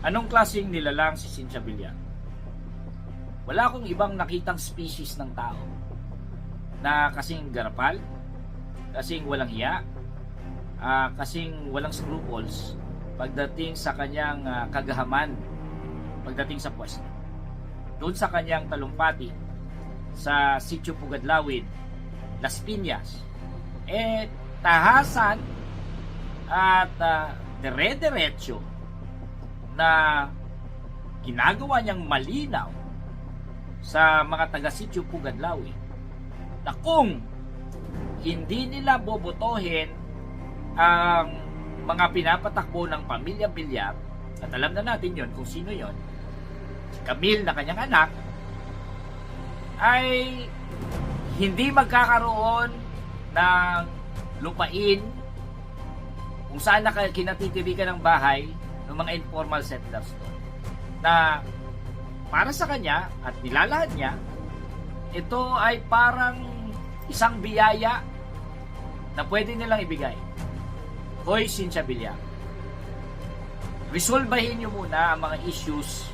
Anong klaseng nilalang si Villar? Wala akong ibang nakitang species ng tao na kasing garapal, kasing walang hiya, ah, kasing walang scruples pagdating sa kanyang ah, kagahaman pagdating sa pwesto. Doon sa kanyang talumpati sa Sitio Pugadlawid, Las Piñas, eh tahasan at uh, dire-diretso na ginagawa niyang malinaw sa mga taga-sityo Pugadlawi na kung hindi nila bobotohin ang mga pinapatakbo ng pamilya Bilyar at alam na natin yon kung sino yon si Camille na kanyang anak ay hindi magkakaroon ng lupain kung saan na kinatitirikan ng bahay ng mga informal settlers doon. Na para sa kanya at nilalahad niya, ito ay parang isang biyaya na pwede nilang ibigay. Hoy, Cynthia Villar, resolbahin niyo muna ang mga issues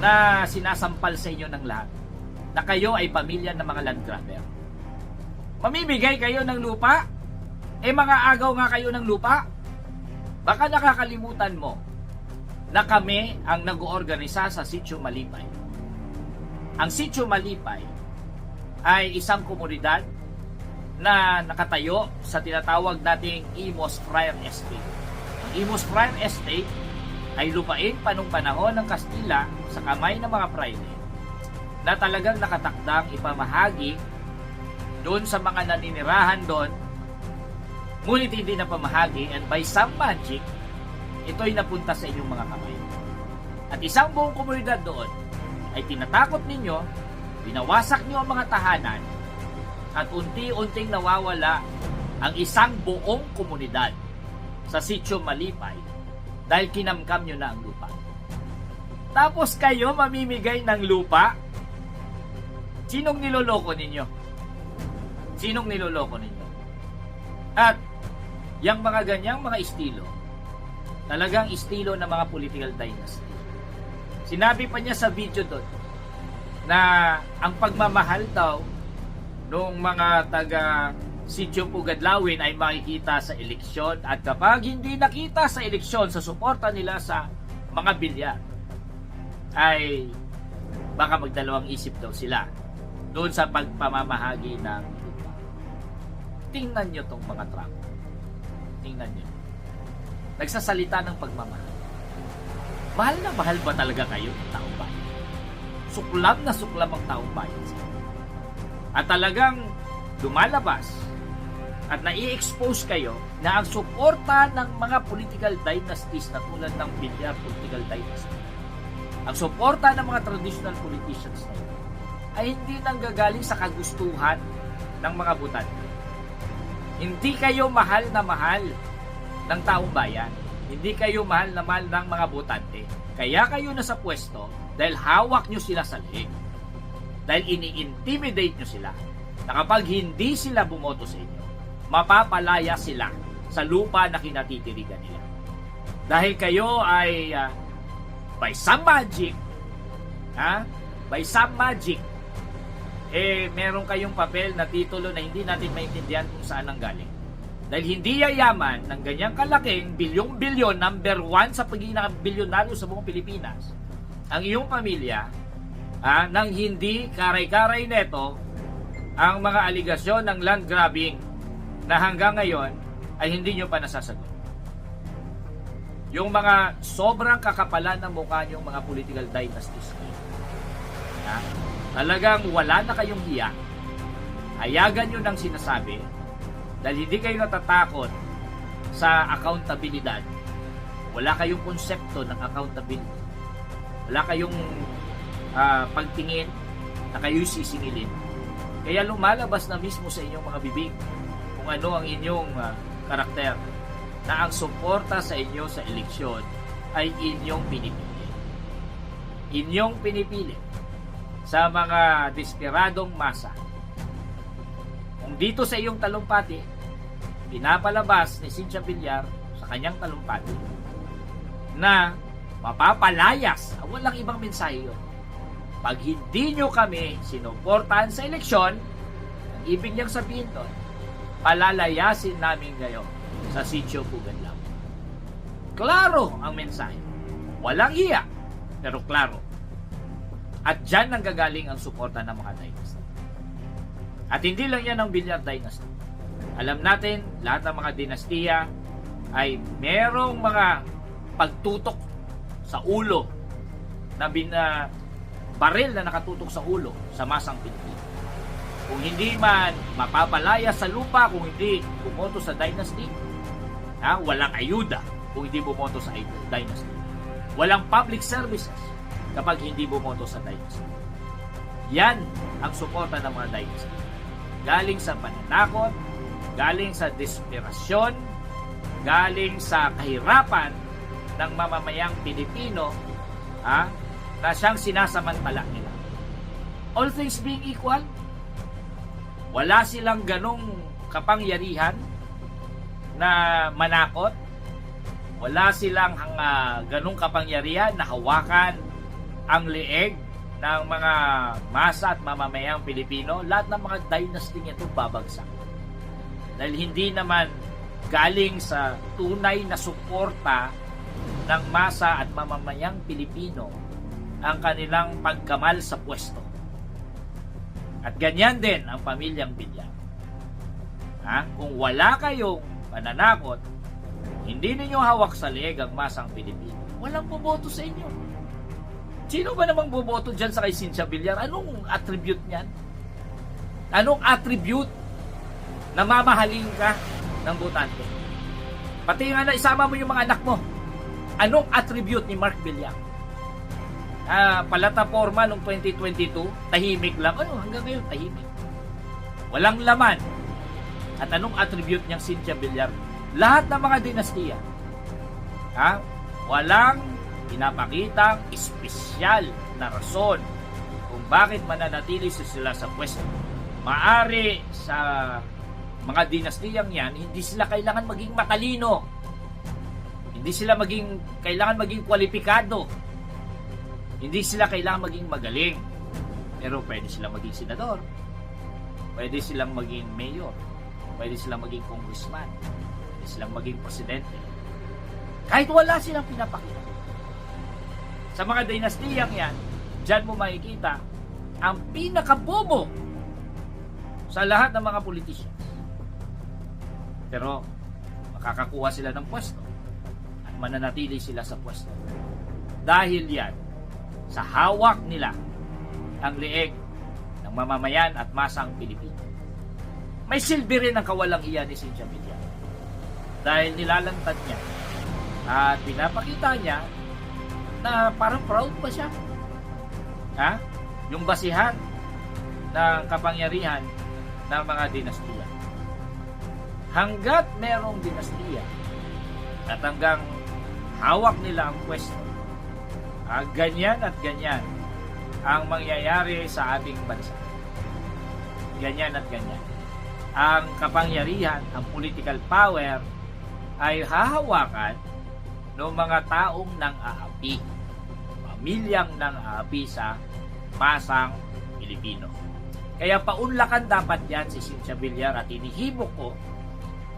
na sinasampal sa inyo ng lahat na kayo ay pamilya ng mga land grabber. Mamimigay kayo ng lupa? Eh mga agaw nga kayo ng lupa? Baka nakakalimutan mo na kami ang nag-oorganisa sa Sitio Malipay. Ang Sitio Malipay ay isang komunidad na nakatayo sa tinatawag nating Imos Friar Estate. Ang Imos Friar Estate ay lupain pa nung panahon ng Kastila sa kamay ng mga praile na talagang nakatakdang ipamahagi doon sa mga naninirahan doon ngunit hindi na pamahagi and by some magic ito'y napunta sa inyong mga kamay. At isang buong komunidad doon ay tinatakot ninyo, binawasak nyo ang mga tahanan at unti-unting nawawala ang isang buong komunidad sa sitio Malipay dahil kinamkam nyo na ang lupa. Tapos kayo mamimigay ng lupa? Sinong niloloko ninyo? Sinong niloloko ninyo? At yung mga ganyang mga estilo, talagang estilo ng mga political dynasty. Sinabi pa niya sa video doon na ang pagmamahal daw nung mga taga Sitio Pugadlawin ay makikita sa eleksyon at kapag hindi nakita sa eleksyon sa suporta nila sa mga bilyar ay baka magdalawang isip daw sila doon sa pagpamamahagi ng. Tingnan nyo tong mga Trump. Tingnan nyo. Nagsasalita ng pagmamahal. Mahal na mahal ba talaga kayo ng taong bayan? Suklam na suklam ang taong bayan sa. At talagang lumalabas at nai-expose kayo na ang suporta ng mga political dynasties na tulad ng Villar political dynasty, ang suporta ng mga traditional politicians na ito, ay hindi nanggagaling sa kagustuhan ng mga butante. Hindi kayo mahal na mahal ng taong bayan. Hindi kayo mahal na mahal ng mga botante. Kaya kayo nasa pwesto dahil hawak nyo sila sa leeg. Dahil ini-intimidate nyo sila na kapag hindi sila bumoto sa inyo, mapapalaya sila sa lupa na kinatitirigan nila. Dahil kayo ay ah, by some magic, ha? By some magic, eh meron kayong papel na titulo na hindi natin maintindihan kung saan ang galing. Dahil hindi yayaman ng ganyang kalaking bilyong-bilyon, number one sa pagiging-bilyonaryo sa buong Pilipinas, ang iyong pamilya, ah, nang hindi karay-karay neto ang mga aligasyon ng land grabbing na hanggang ngayon ay hindi nyo pa nasasagot. Yung mga sobrang kakapalan ng mukha yung mga political dynasties. Ha? Talagang wala na kayong hiya. Hayagan nyo ng sinasabi dahil hindi kayo natatakot sa accountabilidad. Wala kayong konsepto ng accountability. Wala kayong ah, pagtingin na kayo'y sisingilin. Kaya lumalabas na mismo sa inyong mga bibig kung ano ang inyong ah, karakter na ang suporta sa inyo sa eleksyon ay inyong pinipili. Inyong pinipili sa mga desperadong masa. Dito sa iyong talumpati, pinapalabas ni Cynthia Villar sa kanyang talumpati na mapapalayas. Walang ibang mensahe yun. Pag hindi nyo kami sinuportahan sa eleksyon, ang ibig niyang sabihin doon, palalayasin namin ngayon sa sitio Puganlaw. Klaro ang mensahe. Walang iya, pero klaro. At dyan ang gagaling ang suporta ng mga dynasty. At hindi lang yan ang Villar Dynasty. Alam natin, lahat ng mga dinastiya ay merong mga pagtutok sa ulo na bin, na baril na nakatutok sa ulo sa masang Pilipino. Kung hindi man mapapalaya sa lupa, kung hindi bumoto sa dynasty, ha, walang ayuda kung hindi bumoto sa dynasty. Walang public services kapag hindi bumoto sa dynasty. Yan ang suporta ng mga dynasty. Galing sa pananakot, galing sa desperasyon, galing sa kahirapan ng mamamayang Pilipino ha, na siyang sinasamantala nila. All things being equal, wala silang ganong kapangyarihan na manakot, wala silang uh, ganong kapangyarihan na hawakan ang leeg ng mga masa at mamamayang Pilipino, lahat ng mga dynasty nito babagsak. Dahil hindi naman galing sa tunay na suporta ng masa at mamamayang Pilipino ang kanilang pagkamal sa pwesto. At ganyan din ang pamilyang Bilyar. Ha? Kung wala kayong pananakot, hindi ninyo hawak sa leeg ang masang Pilipino, walang boboto sa inyo. Sino ba namang boboto dyan sa kay Cynthia Villar? Anong attribute niyan? Anong attribute na mamahalin ka ng botante? Pati nga na isama mo yung mga anak mo. Anong attribute ni Mark Villar? Ah, palataporma noong 2022, tahimik lang. Ano, hanggang ngayon, tahimik. Walang laman. At anong attribute niyang Cynthia Villar? Lahat ng mga dinastiya. Ha? Walang pinapakitang espesyal na rason kung bakit mananatili sila sa pwesto. Maari sa mga dinastiyang yan, hindi sila kailangan maging matalino. Hindi sila maging kailangan maging kwalipikado. Hindi sila kailangan maging magaling. Pero pwede silang maging senador. Pwede silang maging mayor. Pwede silang maging congressman. Pwede silang maging presidente. Kahit wala silang pinapakita. Sa mga dinastiyang yan, dyan mo makikita ang pinakabobo sa lahat ng mga politicians. Pero makakakuha sila ng pwesto at mananatili sila sa pwesto. Dahil yan, sa hawak nila ang leeg ng mamamayan at masang Pilipino. May silbi rin ang kawalang iyan ni Cynthia. Dahil nilalantad niya at pinapakita niya na parang proud pa siya. Ha? Yung basihan ng kapangyarihan ng mga dinastiya. Hanggat merong dinastiya at hanggang hawak nila ang pwesto, ah, ganyan at ganyan ang mangyayari sa ating bansa. Ganyan at ganyan. Ang kapangyarihan, ang political power ay hahawakan ng mga taong nang aapi pamilyang nang aapi sa masang Pilipino. Kaya paunlakan dapat yan si Cynthia Villar at inihimo ko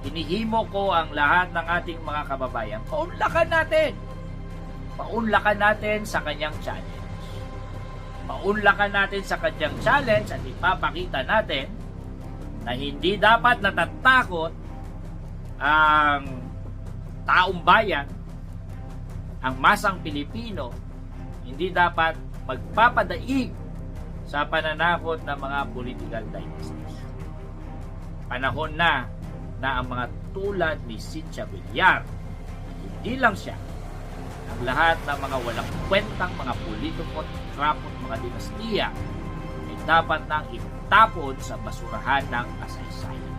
inihimo ko ang lahat ng ating mga kababayan. Paunlakan natin. Paunlakan natin sa kanyang challenge. Paunlakan natin sa kanyang challenge at ipapakita natin na hindi dapat natatakot ang taong bayan ang masang Pilipino hindi dapat magpapadaig sa pananakot ng mga political dynasties. Panahon na na ang mga tulad ni Cynthia Villar, hindi lang siya, ang lahat ng mga walang kwentang mga politiko at krapot mga dinastiya ay dapat nang itapon sa basurahan ng kasaysayan.